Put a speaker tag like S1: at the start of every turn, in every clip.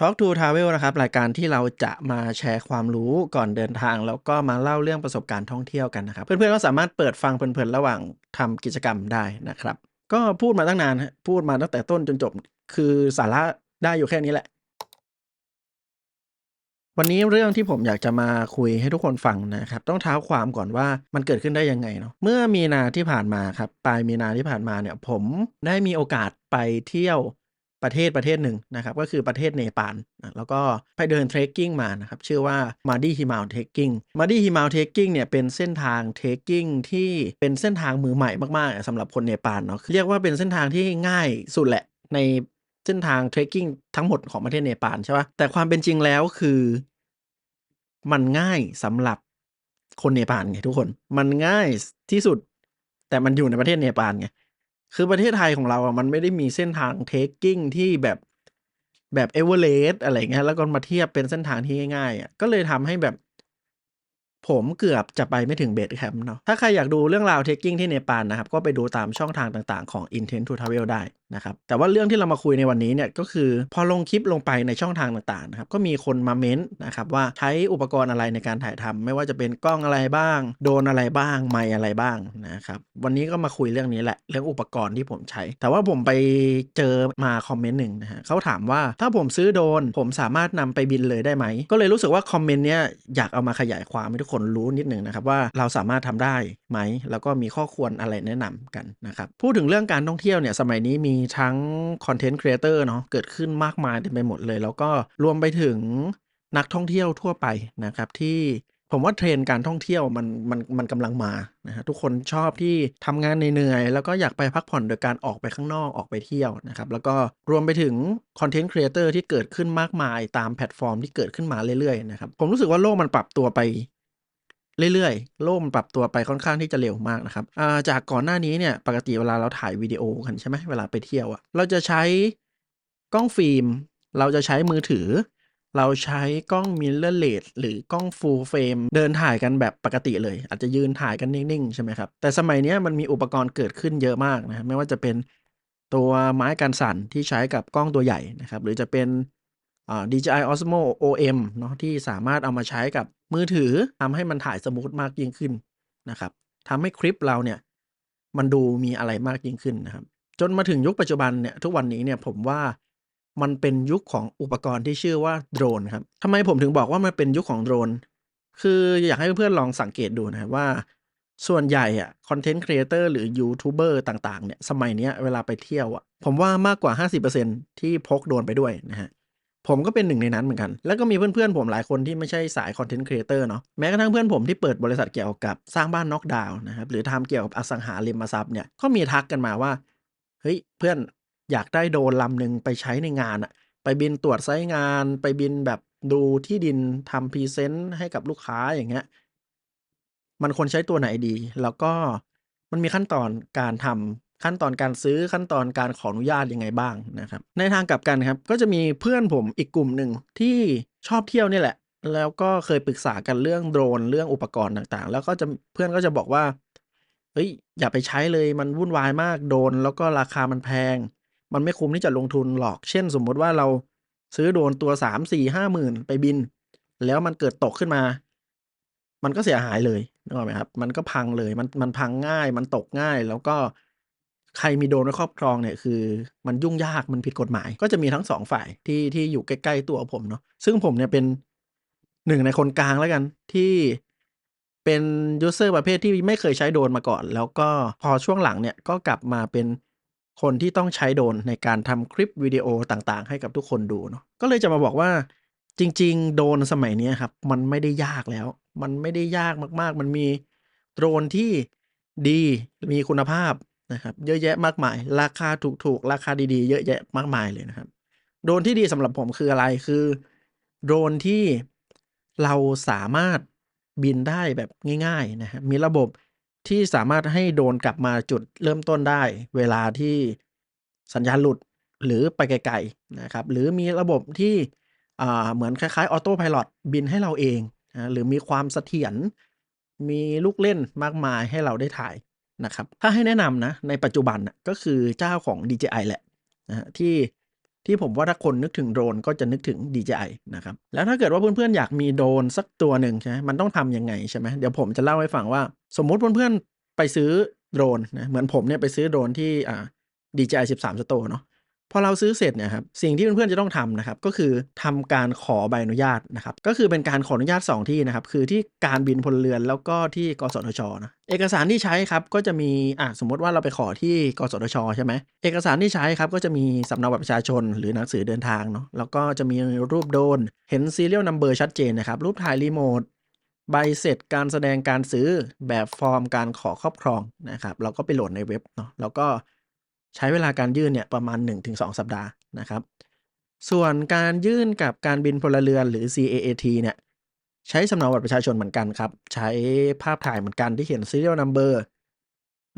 S1: Talk to Travel นะครับรายการที่เราจะมาแชร์ความรู้ก่อนเดินทาง แล้วก็มาเล่าเรื่องประสบการณ์ท่องเที่ยวกันนะครับ เพื่อนๆก็สามารถเปิดฟังเพลินๆระหว่างทำกิจกรรมได้นะครับ ก็พูดมาตั้งนานพูดมาตั้งแต่ต้นจนจบ คือสาระได้อยู่แค่นี้แหละ วันนี้เรื่องที่ผมอยากจะมาคุยให้ทุกคนฟังนะครับ ต้องเท้าความก่อนว่ามันเกิดขึ้นได้ยังไงเนาะเมื่อมีนาที่ผ่านมาครับปลายมีนาที่ผ่านมาเนี่ย ผมได้มีโอกาสไปเที่ยว ประเทศประเทศหนึ่งนะครับ ก็คือประเทศเนปาลนะแล้วก็ไปเดินเทรคกิ้งมานะครับ ชื่อว่ามาดี้ฮิมาลเทคกิ้งมาดี้ฮิมาลเทคกิ้งเนี่ยเป็นเส้นทางเทคกิ้งที่เป็นเส้นทางมือใหม่มากๆสำหรับคนเนปาลเนาะเรียกว่าเป็นเส้นทางที่ง่ายสุดแหละในเส้นทางเทรคกิ้งทั้งหมดของประเทศเนปาลใช่ปะแต่ความเป็นจริงแล้วคือมันง่ายสำหรับคนเนปาลไงทุกคน มันง่ายที่สุด แต่มันอยู่ในประเทศเนปาลไง คือประเทศไทยของเราอะมันไม่ได้มีเส้นทางเทคกิ้งที่แบบแบบเอเวอเรสต์อะไรเงี้ยแล้วก็มาเทียบเป็นเส้นทางที่ง่ายๆอะก็เลยทำให้แบบ ผมเกือบจะไปไม่ถึงเบสแคมป์เนาะถ้าใครอยากดูเรื่องราวเทคกิ้งที่เนปาลนะครับ ก็ไปดูตามช่องทางต่างๆของ Intent to Travel ได้นะครับแต่ว่าเรื่องที่เรามาคุยในวันนี้เนี่ยก็คือพอลงคลิปลงไปในช่องทางต่างๆนะครับก็มีคนมาเม้นต์นะครับว่าใช้อุปกรณ์อะไรในการถ่ายทำไม่ว่าจะเป็นกล้องอะไรบ้าง โดนอะไรบ้างไมอะไรบ้างนะครับวันนี้ก็มาคุยเรื่องนี้แหละเรื่องอุปกรณ์ที่ผมใช้ แต่ว่าผมไปเจอมาคอมเมนต์หนึ่งนะฮะเขาถามว่าถ้าผมซื้อโดนผมสามารถนำไปบินเลยได้ไหม ก็เลยรู้สึกว่าคอมเมนต์เนี้ยอยากเอามาขยายความให้ทุกคนรู้นิดหนึ่งนะครับว่าเราสามารถทำได้ไหม แล้วก็มีข้อควรอะไรแนะนำกันนะครับพูดถึงเรื่องการท่องเที่ยวเนี่ยสมัยนี้มีทั้งคอนเทนต์ครีเอเตอร์เนาะเกิดขึ้นมากมายเต็มไปหมดเลย แล้วก็รวมไปถึงนักท่องเที่ยวทั่วไปนะครับที่ผมว่าเทรนด์การท่องเที่ยวมันมันมันกำลังมานะฮะทุกคนชอบที่ทำงานเหนื่อยๆแล้วก็อยากไปพักผ่อนโดยการออกไปข้างนอกออกไปเที่ยวนะครับแล้วก็รวมไปถึงคอนเทนต์ครีเอเตอร์ที่เกิดขึ้นมากมายตามแพลตฟอร์มที่เกิดขึ้นมาเรื่อยๆนะครับผมรู้สึกว่าโลกมันปรับตัวไป เรื่อยๆ โลกมันปรับตัวไปค่อนข้างที่จะเร็วมากนะครับาจากก่อนหน้านี้เนี่ยปกติเวลาเราถ่ายวิดีโอกันใช่ไหมเวลาไปเที่ยวอะเราจะใช้กล้องฟิล์ม เราจะใช้มือถือ เราใช้กล้องมิเรอร์เลสหรือกล้องฟูลเฟรมเดินถ่ายกันแบบปกติเลย อาจจะยืนถ่ายกันนิ่งๆใช่ไหมครับแต่สมัยนี้มันมีอุปกรณ์เกิดขึ้นเยอะมากนะไม่ว่าจะเป็นตัวไม้กันสั่นที่ใช้กับกล้องตัวใหญ่นะครับหรือจะเป็น DJI Osmo OM เนาะที่สามารถเอามาใช้กับมือถือทำให้มันถ่ายสมูทมากยิ่งขึ้นนะครับทำให้คลิปเราเนี่ยมันดูมีอะไรมากยิ่งขึ้นนะครับ จนมาถึงยุคปัจจุบันเนี่ยทุกวันนี้เนี่ยผมว่ามันเป็นยุคของอุปกรณ์ที่ชื่อว่าโดรนครับทำไมผมถึงบอกว่ามันเป็นยุคของโดรน คืออยากให้เพื่อนๆลองสังเกตดูนะครับว่า ส่วนใหญ่อะคอนเทนต์ครีเอเตอร์หรือยูทูบเบอร์ต่างๆเนี่ยสมัยนี้เวลาไปเที่ยวอะผมว่ามากกว่า 50%ที่พกโดรนไปด้วยนะฮะ ผมก็เป็นหนึ่งในนั้นเหมือนกัน แล้วก็มีเพื่อนๆผมหลายคนที่ไม่ใช่สายคอนเทนต์ครีเอเตอร์เนาะ แม้กระทั่งเพื่อนผมที่เปิดบริษัทเกี่ยวกับสร้างบ้านน็อกดาวน์นะครับหรือทำเกี่ยวกับอสังหาริมทรัพย์เนี่ยก็มีทักกันมาว่าเฮ้ยเพื่อนอยากได้โดรนลำหนึ่งไปใช้ในงานอะไปบินตรวจไซต์งาน ไปบินแบบดูที่ดินทำพรีเซนต์ให้กับลูกค้าอย่างเงี้ยมันควรใช้ตัวไหนดี แล้วก็มันมีขั้นตอนการทำ ขั้นตอนการซื้อขั้นตอนการขออนุญาตยังไงบ้างนะครับ ในทางกลับกันครับ ก็จะมีเพื่อนผมอีกกลุ่มหนึ่งที่ชอบเที่ยวนี่แหละ แล้วก็เคยปรึกษากันเรื่องโดรนเรื่องอุปกรณ์ต่างๆ แล้วก็จะเพื่อนก็จะบอกว่าเฮ้ยอย่าไปใช้เลยมันวุ่นวายมากโดน แล้วก็ราคามันแพง มันไม่คุ้มที่จะลงทุนหรอก เช่น สมมติว่าเราซื้อโดนตัวสามสี่ห้าหมื่นไปบิน แล้วมันเกิดตกขึ้นมา มันก็เสียหายเลยนึกออกไหมครับ มันก็พังเลยมันมันพังง่าย มันตกง่ายแล้วก็ ใครมีโดรนไว้ครอบครองเนี่ยคือ มันยุ่งยากมันผิดกฎหมาย ก็จะมีทั้งสองฝ่ายที่ที่อยู่ใกล้ๆตัวผมเนาะซึ่งผมเนี่ยเป็นหนึ่งในคนกลางแล้วกันที่เป็นยูเซอร์ประเภทที่ไม่เคยใช้โดรนมาก่อน แล้วก็พอช่วงหลังเนี่ยก็กลับมาเป็นคนที่ต้องใช้โดรนในการทำคลิปวิดีโอต่างๆ ให้กับทุกคนดูเนาะก็เลยจะมาบอกว่าจริง ๆ โดรนสมัยนี้ครับ มันไม่ได้ยากแล้ว มันไม่ได้ยากมากๆ มันมีโดรนที่ดีมีคุณภาพ นะครับเยอะแยะมากมาย ราคาถูกๆ ราคาดีๆ เยอะแยะมากมายเลยนะครับ โดรนที่ดีสำหรับผมคืออะไรคือ โดรนที่เราสามารถบินได้แบบง่ายๆนะครับมีระบบที่สามารถให้โดรนกลับมาจุดเริ่มต้นได้ เวลาที่สัญญาณหลุดหรือไปไกลๆนะครับหรือมีระบบที่เหมือนคล้ายๆออโต้ไพลอตบินให้เราเองนะหรือมีความเสถียรมีลูกเล่นมากมายให้เราได้ถ่าย นะครับ ถ้าให้แนะนำนะ ในปัจจุบันน่ะก็คือเจ้าของ DJI แหละนะฮะที่ที่ผมว่าถ้าคนนึกถึงโดรนก็จะนึกถึง DJI นะครับ แล้วถ้าเกิดว่าเพื่อนๆอยากมีโดรนสักตัวหนึ่งใช่ไหมมันต้องทำยังไงใช่ไหมเดี๋ยวผมจะเล่าให้ฟังว่า สมมุติเพื่อนๆไปซื้อโดรนนะเหมือนผมเนี่ยไปซื้อโดรนที่อ่า DJI 13 Store เนาะ พอเราซื้อเสร็จเนี่ยครับสิ่งที่เพื่อนๆจะต้องทำนะครับก็คือทำการขอใบอนุญาตนะครับก็คือเป็นการขออนุญาต 2 ที่นะครับคือที่การบินพลเรือนแล้วก็ที่กสทชนะเอกสารที่ใช้ครับก็จะมีอะสมมติว่าเราไปขอที่กสทชใช่ไหมเอกสารที่ใช้ครับก็จะมีสำเนาบัตรประชาชน หรือหนังสือเดินทางเนาะแล้วก็จะมีรูปโดน เห็น serial number ชัดเจนนะครับรูปถ่ายรีโมทใบเสร็จการแสดงการซื้อแบบฟอร์มการขอครอบครองนะครับเราก็ไปโหลดในเว็บเนาะแล้วก็ ใช้เวลาการยื่นเนี่ยประมาณ 1-2 สัปดาห์นะครับ ส่วนการยื่นกับการบินพลเรือนหรือ CAAT เนี่ยใช้สำเนาบัตรประชาชนเหมือนกันครับ ใช้ภาพถ่ายเหมือนกันที่เขียน serial number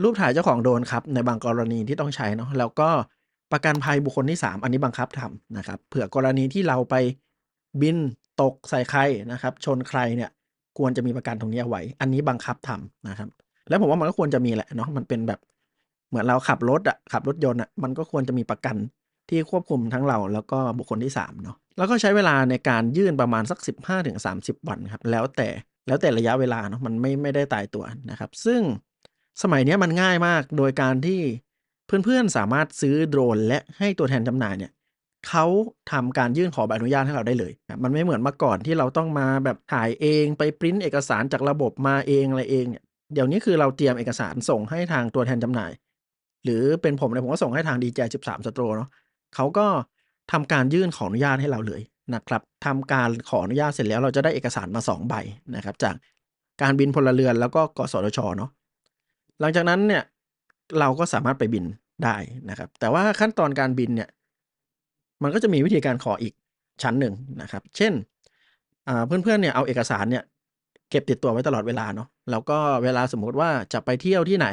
S1: รูปถ่ายเจ้าของโดนครับ ในบางกรณีที่ต้องใช้เนาะแล้วก็ประกันภัยบุคคลที่ 3 อันนี้บังคับทำนะครับเผื่อกรณีที่เราไปบินตกใส่ใครนะครับ ชนใครเนี่ยควรจะมีประกันตรงนี้เอาไว้ อันนี้บังคับทำนะครับ แล้วผมว่ามันก็ควรจะมีแหละเนาะมันเป็นแบบ เหมือนเราขับรถอะขับรถยนต์อะมันก็ควรจะมีประกันที่ควบคุมทั้งเราแล้วก็บุคคลที่3เนาะแล้วก็ใช้เวลาในการยื่นประมาณสัก 15-30 วันครับ แล้วแต่แล้วแต่ระยะเวลาเนาะมันไม่ไม่ได้ตายตัวนะครับ ซึ่งสมัยนี้มันง่ายมากโดยการที่เพื่อนๆสามารถซื้อโดรน และให้ตัวแทนจำหน่ายเนี่ยเขาทำการยื่นขอใบอนุญาตให้เราได้เลย มันไม่เหมือนเมื่อก่อนที่เราต้องมาแบบถ่ายเองไปปริ้นเอกสารจากระบบมาเองอะไรเองเนี่ยเดี๋ยวนี้คือเราเตรียมเอกสารส่งให้ทางตัวแทนจำหน่าย หรือเป็นผมเนี่ยผมก็ส่งให้ทาง DJI 13 Store เนาะเขาก็ทำการยื่นขออนุญาตให้เราเลยนะครับทำการขออนุญาตเสร็จแล้วเราจะได้เอกสารมา 2 ใบนะครับ จากการบินพลเรือนแล้วก็กสทชเนาะหลังจากนั้นเนี่ยเราก็สามารถไปบินได้นะครับ แต่ว่าขั้นตอนการบินเนี่ยมันก็จะมีวิธีการขออีกชั้นหนึ่งนะครับ เช่นอ่าเพื่อนๆเนี่ยเอาเอกสารเนี่ยเก็บติดตัวไว้ตลอดเวลาเนาะแล้วก็เวลาสมมุติว่าจะไปเที่ยวที่ไหน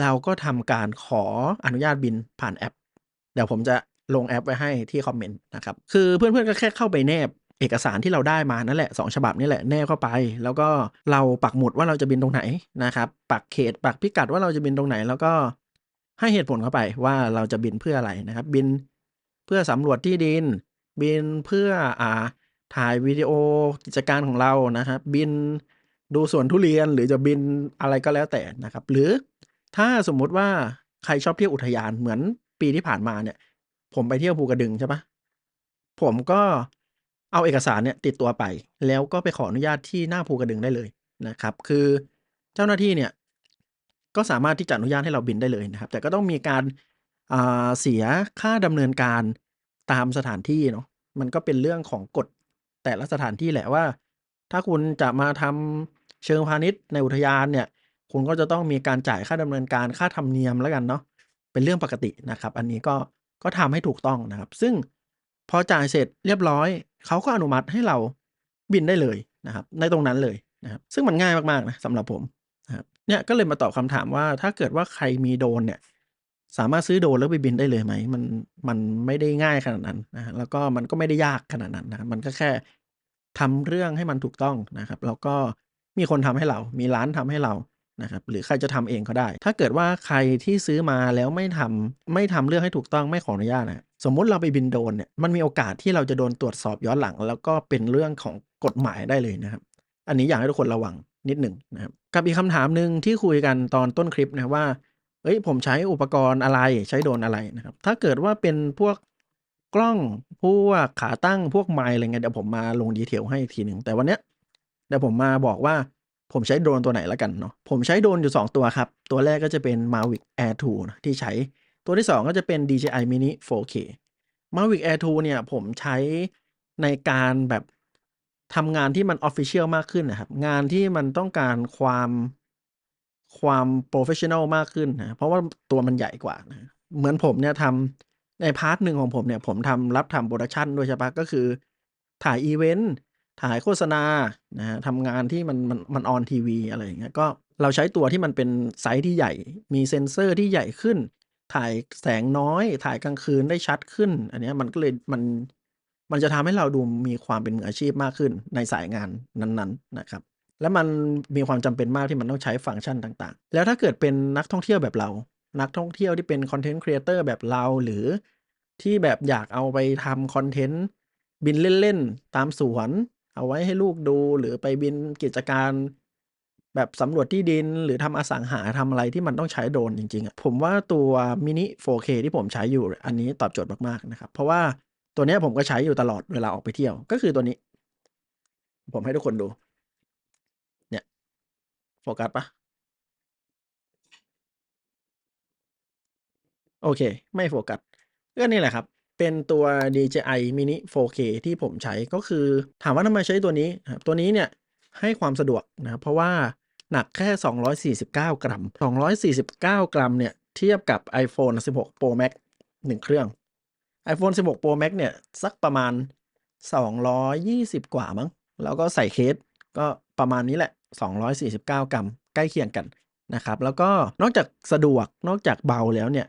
S1: เราก็ทำการขออนุญาตบินผ่านแอป เดี๋ยวผมจะลงแอปไว้ให้ที่คอมเมนต์นะครับ คือเพื่อนๆก็แค่เข้าไปแนบเอกสารที่เราได้มานั่นแหละสองฉบับนี่แหละแนบเข้าไป แล้วก็เราปักหมุดว่าเราจะบินตรงไหนนะครับ ปักเขตปักพิกัดว่าเราจะบินตรงไหน แล้วก็ให้เหตุผลเข้าไปว่าเราจะบินเพื่ออะไรนะครับ บินเพื่อสำรวจที่ดิน บินเพื่ออ่าถ่ายวิดีโอกิจการของเรานะครับ บินดูสวนทุเรียนหรือจะบินอะไรก็แล้วแต่นะครับ หรือ ถ้าสมมุติว่าใครชอบเที่ยวอุทยานเหมือนปีที่ผ่านมาเนี่ย ผมไปเที่ยวภูกระดึงใช่ปะผมก็เอาเอกสารเนี่ยติดตัวไป แล้วก็ไปขออนุญาตที่หน้าภูกระดึงได้เลยนะครับ คือเจ้าหน้าที่เนี่ยก็สามารถที่จะอนุญาตให้เราบินได้เลยนะครับ แต่ก็ต้องมีการเสียค่าดำเนินการตามสถานที่เนาะมันก็เป็นเรื่องของกฎแต่ละสถานที่แหละว่า ถ้าคุณจะมาทำเชิงพาณิชย์ในอุทยานเนี่ย คุณก็จะต้องมีการจ่ายค่าดำเนินการค่าธรรมเนียมแล้วกันเนาะเป็นเรื่องปกตินะครับ อันนี้ก็ก็ทำให้ถูกต้องนะครับ ซึ่งพอจ่ายเสร็จเรียบร้อยเขาก็อนุมัติให้เราบินได้เลยนะครับ ในตรงนั้นเลยนะครับ ซึ่งมันง่ายมากๆนะสำหรับผมนะครับเนี่ยก็เลยมาตอบคำถามว่าถ้าเกิดว่าใครมีโดนเนี่ย สามารถซื้อโดนแล้วไปบินได้เลยไหมมันมันไม่ได้ง่ายขนาดนั้นนะแล้วก็มันก็ไม่ได้ยากขนาดนั้นนะมันก็แค่ทำเรื่องให้มันถูกต้องนะครับ แล้วก็มีคนทำให้เรา มีร้านทำให้เรา นะครับหรือใครจะทำเองก็ได้ ถ้าเกิดว่าใครที่ซื้อมาแล้วไม่ทำไม่ทำเรื่องให้ถูกต้องไม่ขออนุญาตนะสมมุติเราไปบินโดนเนี่ยมันมีโอกาสที่เราจะโดนตรวจสอบย้อนหลัง แล้วก็เป็นเรื่องของกฎหมายได้เลยนะครับ อันนี้อยากให้ทุกคนระวังนิดหนึ่งนะครับกับอีกคำถามหนึ่งที่คุยกันตอนต้นคลิปนะว่าเอ้ยผมใช้อุปกรณ์อะไรใช้โดนอะไรนะครับ ถ้าเกิดว่าเป็นพวกกล้องพวกขาตั้งพวกไมค์อะไรเงี้ยเดี๋ยวผมมาลงดีเทลให้อีกทีหนึ่งแต่วันเนี้ยเดี๋ยวผมมาบอกว่า ผมใช้โดรนตัวไหนแล้วกันเนาะผมใช้โดรนอยู่ 2 ตัวครับ ตัวแรกก็จะเป็น Mavic Air 2นะที่ใช้ตัวที่ 2 ก็จะเป็น DJI Mini 4K Mavic Air 2เนี่ยผมใช้ในการแบบทำงานที่มัน Official มากขึ้นนะครับ งานที่มันต้องการความความโปรเฟชชั่นอลมากขึ้นนะเพราะว่าตัวมันใหญ่กว่านะเหมือนผมเนี่ยทำในพาร์ทหนึ่งของผมเนี่ย ผมทำรับทำโปรดักชันด้วยใช่ปะก็คือถ่ายอีเวนต์ ถ่ายโฆษณานะฮะทำงานที่มันมันมันออนทีวีอะไรอย่างเงี้ยก็เราใช้ตัวที่มันเป็นไซส์ที่ใหญ่ มีเซ็นเซอร์ที่ใหญ่ขึ้น ถ่ายแสงน้อย ถ่ายกลางคืนได้ชัดขึ้น อันนี้มันก็เลยมันมันจะทำให้เราดูมีความเป็นมืออาชีพมากขึ้นในสายงานนั้นๆนะครับ แล้วมันมีความจำเป็นมากที่มันต้องใช้ฟังก์ชันต่างๆ แล้วถ้าเกิดเป็นนักท่องเที่ยวแบบเรา นักท่องเที่ยวที่เป็นคอนเทนต์ครีเอเตอร์แบบเราหรือที่แบบอยากเอาไปทำคอนเทนต์บินเล่น ๆ ตามสวน เอาไว้ให้ลูกดูหรือไปบินกิจการแบบสำรวจที่ดินหรือทำอสังหาทำอะไรที่มันต้องใช้โดรนจริงๆอะผมว่าตัว Mini 4K ที่ผมใช้อยู่อันนี้ตอบโจทย์มากๆนะครับ เพราะว่าตัวนี้ผมก็ใช้อยู่ตลอดเวลาออกไปเที่ยว ก็คือตัวนี้ ผมให้ทุกคนดู เนี่ยโฟกัสปล่า?โอเค ไม่โฟกัสก็นี่แหละครับ เป็นตัว DJI Mini 4K ที่ผมใช้ก็คือ ถามว่าทำไมใช้ตัวนี้นะครับตัวนี้เนี่ยให้ความสะดวกนะครับเพราะว่าหนักแค่ 249 กรัม 249 กรัมเนี่ยเทียบกับ iPhone 16 Pro Max 1 เครื่อง iPhone 16 Pro Max เนี่ยสักประมาณ 220 กว่ามั้ง แล้วก็ใส่เคสก็ประมาณนี้แหละ 249 กรัม ใกล้เคียงกันนะครับ แล้วก็นอกจากสะดวกนอกจากเบาแล้วเนี่ย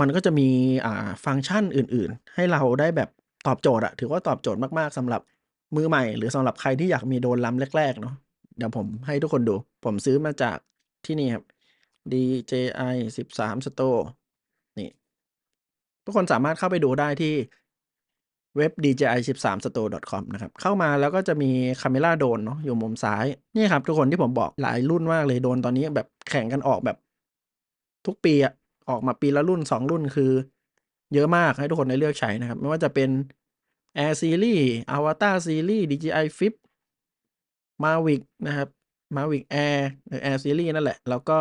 S1: มันก็จะมีอ่าฟังก์ชันอื่น ๆ ให้เราได้แบบตอบโจทย์อะถือว่าตอบโจทย์มากๆสำหรับมือใหม่ หรือสำหรับใครที่อยากมีโดรนลำแรก ๆ เนาะเดี๋ยวผมให้ทุกคนดู ผมซื้อมาจากที่นี่ครับ DJI 13 Store นี่ ทุกคนสามารถเข้าไปดูได้ที่เว็บ dji13store.com นะครับ เข้ามาแล้วก็จะมี Camera Drone เนาะอยู่มุมซ้าย นี่ครับ ทุกคนที่ผมบอกหลายรุ่นมากเลยโดรนตอนนี้แบบแข่งกันออกแบบทุกปีอะ ออกมาปีละรุ่น 2 รุ่นคือ เยอะมากให้ทุกคนได้เลือกใช้นะครับ ไม่ว่าจะเป็น Air Series Avatar Series DJI Flip Mavic นะครับ Mavic Air หรือ Air Series นั่นแหละ แล้วก็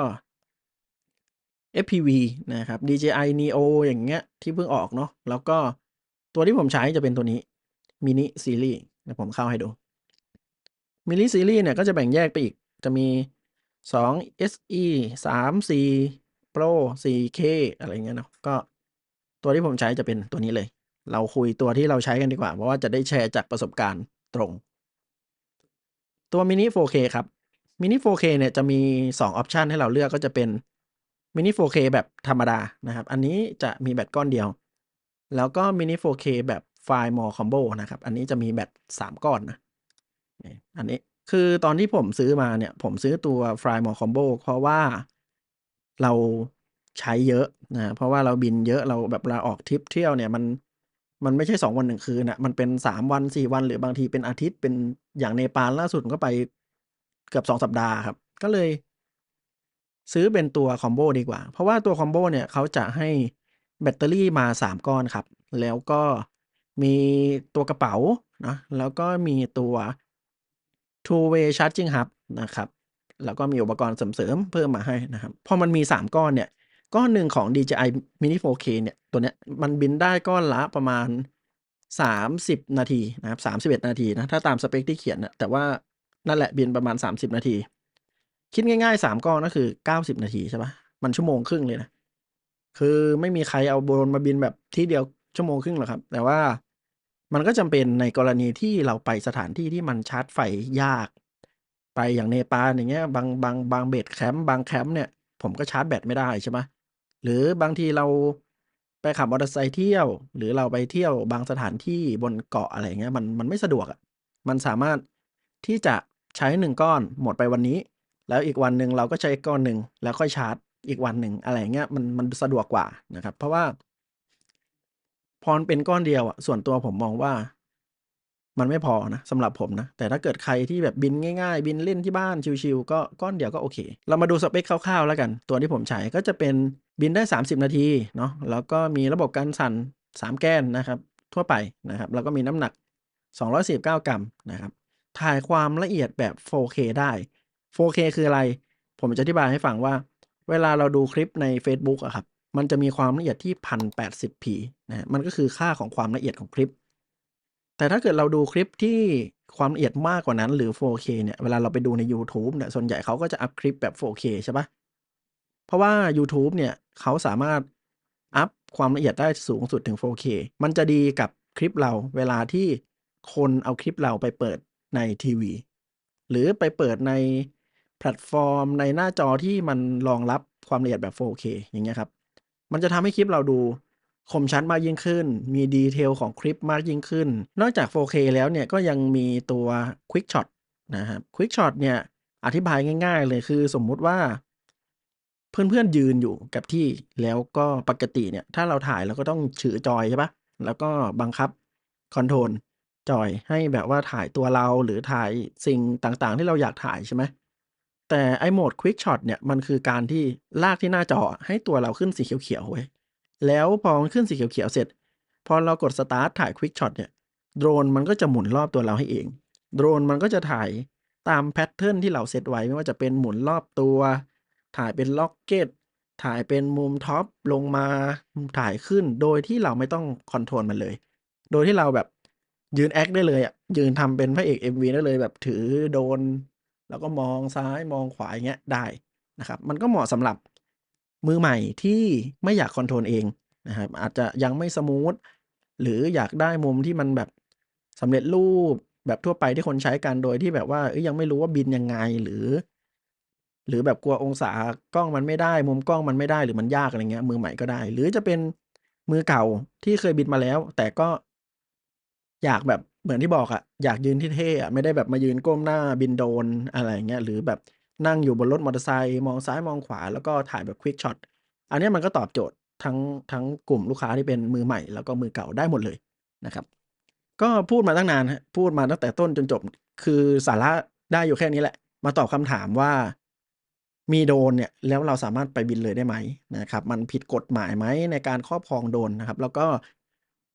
S1: FPV นะครับ DJI Neo อย่างเงี้ยที่เพิ่งออกเนาะแล้วก็ตัวที่ผมใช้จะเป็นตัวนี้ Mini Series เดี๋ยวผมเข้าให้ดู Mini Series เนี่ยก็จะแบ่งแยกไปอีกจะมี 2 SE 3 4 Pro 4K อะไรเงี้ยเนาะก็ตัวที่ผมใช้จะเป็นตัวนี้เลย เราคุยตัวที่เราใช้กันดีกว่า เพราะว่าจะได้แชร์จากประสบการณ์ตรง ตัว Mini 4K ครับ Mini 4K เนี่ยจะมี 2 ออปชันให้เราเลือกก็จะเป็น Mini 4K แบบธรรมดานะครับ อันนี้จะมีแบตก้อนเดียว แล้วก็ Mini 4K แบบ File More Combo นะครับ อันนี้จะมีแบต3 ก้อนนะ อันนี้คือตอนที่ผมซื้อมาเนี่ย ผมซื้อตัว File More Combo เพราะว่า เราใช้เยอะนะเพราะว่าเราบินเยอะเราแบบเวลาออกทริปเที่ยวเนี่ยมันมันไม่ใช่2วัน1คืนนะมันเป็น3วัน4วันหรือบางทีเป็นอาทิตย์เป็นอย่างเนปาลล่าสุดก็ไปเกือบ2สัปดาห์ครับ ก็เลย ซื้อเป็นตัวคอมโบดีกว่า เพราะว่าตัวคอมโบเนี่ยเขาจะให้แบตเตอรี่มา3ก้อนครับ แล้วก็มีตัวกระเป๋านะแล้วก็มีตัว Two Way Charging Hub นะครับ แล้วก็มีอุปกรณ์เสริมเพิ่มมาให้นะครับ พอมันมี 3 ก้อนเนี่ย ก้อนหนึ่งของ DJI Mini 4K เนี่ย ตัวเนี้ยมันบินได้ก้อนละประมาณ 30 นาทีนะครับ31 นาทีนะ ถ้าตามสเปกที่เขียนนะแต่ว่านั่นแหละบินประมาณ 30 นาที คิดง่าย ๆ 3 ก้อนก็คือ 90 นาทีใช่ปล่ามันชั่วโมงครึ่งเลยนะ คือไม่มีใครเอาโดรนมาบินแบบที่เดียวชั่วโมงครึ่งหรอกครับ แต่ว่ามันก็จำเป็นในกรณีที่เราไปสถานที่ที่มันชาร์จไฟยาก ไปอย่างเนปาลอย่างเงี้ยบางบางบางเบสแคมป์บางแคมป์เนี่ย ผมก็ชาร์จแบตไม่ได้ใช่เปล่าหรือบางทีเราไปขับมอเตอร์ไซค์เที่ยว หรือเราไปเที่ยวบางสถานที่บนเกาะอะไรเงี้ยมันมันไม่สะดวกอะมันสามารถที่จะใช้1ก้อนหมดไปวันนี้ แล้วอีกวันหนึ่งเราก็ใช้ก้อนหนึ่งแล้วค่อยชาร์จอีกวันหนึ่งอะไรเงี้ยมันมันสะดวกกว่านะครับ เพราะว่าพอมันเป็นก้อนเดียวอะส่วนตัวผมมองว่า มันไม่พอนะสำหรับผมนะ แต่ถ้าเกิดใครที่แบบบินง่ายๆ บินเล่นที่บ้านชิลๆก็ก้อนเดียวก็โอเค เรามาดูสเปกคร่าวๆแล้วกัน ตัวที่ผมใช้ก็จะเป็นบินได้ 30 นาทีเนาะแล้วก็มีระบบการสั่น 3 แกนนะครับทั่วไปนะครับแล้วก็มีน้ำหนัก 249 กรัมนะครับถ่ายความละเอียดแบบ 4K ได้ 4K คืออะไร ผมจะอธิบายให้ฟังว่า เวลาเราดูคลิปในเฟซบุ๊กอะครับมันจะมีความละเอียดที่ 1080p นะมันก็คือค่าของความละเอียดของคลิป แต่ถ้าเกิดเราดูคลิปที่ความละเอียดมากกว่านั้นหรือ 4K เนี่ยเวลาเราไปดูในยูทูบเนี่ยส่วนใหญ่เขาก็จะอัปคลิปแบบ 4K ใช่ปล่าเพราะว่ายูทูบเนี่ยเขาสามารถอัปความละเอียดได้สูงสุดถึง 4K มันจะดีกับคลิปเราเวลาที่คนเอาคลิปเราไปเปิดในทีวี หรือไปเปิดในแพลตฟอร์มในหน้าจอที่มันรองรับความละเอียดแบบ 4K อย่างเงี้ยครับ มันจะทำให้คลิปเราดู คมชัดมากยิ่งขึ้น มี detail ของคลิปมากยิ่งขึ้น นอกจาก 4K แล้วเนี่ยก็ยังมีตัว Quick Shot นะครับ Quick Shot เนี่ยอธิบายง่าย ๆ เลยคือสมมุติว่า เพื่อนๆยืนอยู่กับที่แล้วก็ปกติเนี่ย ถ้าเราถ่ายเราก็ต้องถือจอยใช่ปล่าแล้วก็บังคับคอนโทรลจอยให้แบบว่าถ่ายตัวเราหรือถ่ายสิ่งต่างๆ ที่เราอยากถ่ายใช่ไหมแต่ไอ้โหมด Quick Shot เนี่ยมันคือการที่ลากที่หน้าจอให้ตัวเราขึ้นสีเขียวๆเว้ย แล้วพอมันขึ้นสีเขียวๆเสร็จ พอเรากดสตาร์ตถ่าย Quick Shot เนี่ยโดรนมันก็จะหมุนรอบตัวเราให้เอง โดรนมันก็จะถ่ายตามแพตเทิร์นที่เราเซตไว้ไม่ว่าจะเป็นหมุนรอบตัว ถ่ายเป็น Rocket ถ่ายเป็นมุมท็อปลงมาถ่ายขึ้นโดยที่เราไม่ต้องคอนโทรลมันเลย โดยที่เราแบบยืนแอ็กได้เลยอะยืนทำเป็นพระเอก MV ได้เลยแบบถือโดรนแล้วก็มองซ้ายมองขวาอย่างเงี้ยได้นะครับ มันก็เหมาะสำหรับ มือใหม่ที่ไม่อยากคอนโทรลเองนะครับอาจจะยังไม่สมูทหรืออยากได้มุมที่มันแบบสำเร็จรูปแบบทั่วไปที่คนใช้กันโดยที่แบบว่าเฮ้ยยังไม่รู้ว่าบินยังไงหรือ หรือแบบกลัวองศากล้องมันไม่ได้ มุมกล้องมันไม่ได้หรือมันยากอะไรเงี้ย มือใหม่ก็ได้ หรือจะเป็นมือเก่าที่เคยบินมาแล้ว แต่ก็ อยากแบบเหมือนที่บอกอะอยากยืนที่เท่อะไม่ได้แบบมายืนก้มหน้าบินโดนอะไรเงี้ยหรือแบบ นั่งอยู่บนรถมอเตอร์ไซค์มองซ้ายมองขวา แล้วก็ถ่ายแบบ Quick Shot อันนี้มันก็ตอบโจทย์ทั้งทั้งกลุ่มลูกค้าที่เป็นมือใหม่ แล้วก็มือเก่าได้หมดเลยนะครับ ก็พูดมาตั้งนานพูดมาตั้งแต่ต้นจนจบ คือสาระได้อยู่แค่นี้แหละ มาตอบคำถามว่ามีโดนเนี่ยแล้วเราสามารถไปบินเลยได้ไหมนะครับ มันผิดกฎหมายไหมในการครอบครองโดนนะครับ แล้วก็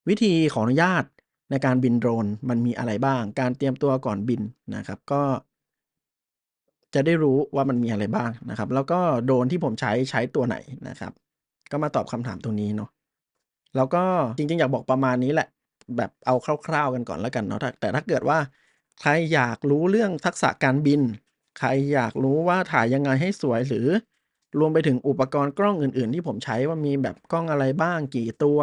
S1: วิธีขออนุญาตในการบินโดรนมันมีอะไรบ้าง การเตรียมตัวก่อนบินนะครับ ก็ จะได้รู้ว่ามันมีอะไรบ้างนะครับ แล้วก็โดนที่ผมใช้ใช้ตัวไหนนะครับ ก็มาตอบคำถามตรงนี้เนาะแล้วก็จริงๆ อยากบอกประมาณนี้แหละ แบบเอาคร่าวๆกันก่อนแล้วกันเนาะแต่ถ้าเกิดว่า ใครอยากรู้เรื่องทักษะการบิน ใครอยากรู้ว่าถ่ายยังไงให้สวยหรือ รวมไปถึงอุปกรณ์กล้องอื่นๆ ที่ผมใช้ว่ามีแบบกล้องอะไรบ้างกี่ตัว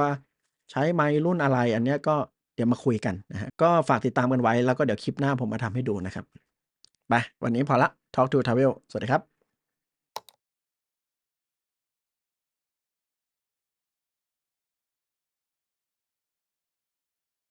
S1: ใช้ไมค์รุ่นอะไรอันนี้ก็เดี๋ยวมาคุยกันนะครับก็ฝากติดตามกันไว้แล้วก็เดี๋ยวคลิปหน้าผมมาทำให้ดูนะครับ ไปวันนี้พอละ Talk to Travel สวัสดีครับ